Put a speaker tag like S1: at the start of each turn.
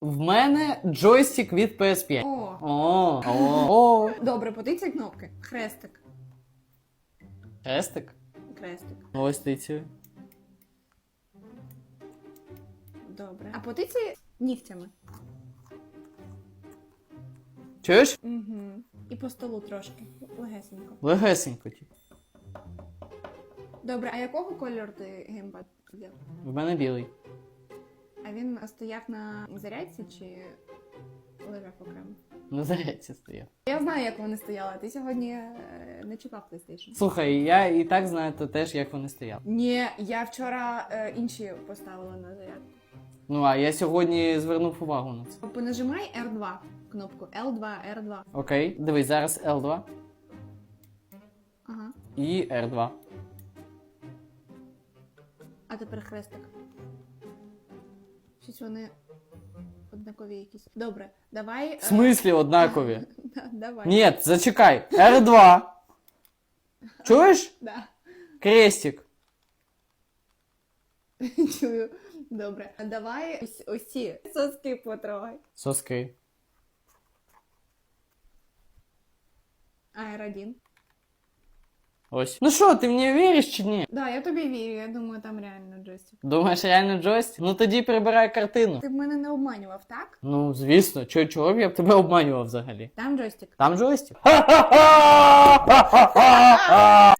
S1: В мене джойстик від PS5.
S2: О,
S1: О, о, о.
S2: добре, потицяй кнопки. Хрестик.
S1: Хрестик?
S2: Хрестик.
S1: Ось ти цю.
S2: Добре. А потицяй нігтями.
S1: Чуєш?
S2: Угу. І по столу трошки. Легесенько.
S1: Легесенько. типу.
S2: Добре, а якого кольору ти геймпад взяв?
S1: В мене білий.
S2: А він стояв на зарядці чи лежав окремо?
S1: На зарядці стояв.
S2: Я знаю, як вони стояли. Ти сьогодні е, не чекав PlayStation.
S1: Слухай, я і так знаю то теж, як вони стояли.
S2: Ні, я вчора е, інші поставила на зарядку.
S1: Ну а я сьогодні звернув увагу на це.
S2: Понажимай R2 кнопку. L2, R2.
S1: Окей, дивись, зараз L2
S2: Ага.
S1: і R2.
S2: А тепер хрестик. Щось вони однакові якісь. Добре, давай. е,
S1: В смислі однакові?
S2: Да, давай.
S1: Ні, зачекай. R2. Чуєш?
S2: Да.
S1: Крестик.
S2: Чую. Добре. А Давай ось, ось ці соски потрогай.
S1: Соски.
S2: AR1.
S1: Ось. Ну що, ти мені віриш чи ні?
S2: Да, я тобі вірю, я думаю, там реально джойстик.
S1: Думаєш, реально джойстик? Ну тоді прибирай картину.
S2: Ти б мене не обманював, так?
S1: Ну, звісно, чого, чого б я б тебе обманював взагалі?
S2: Там джойстик.
S1: Там джойстик.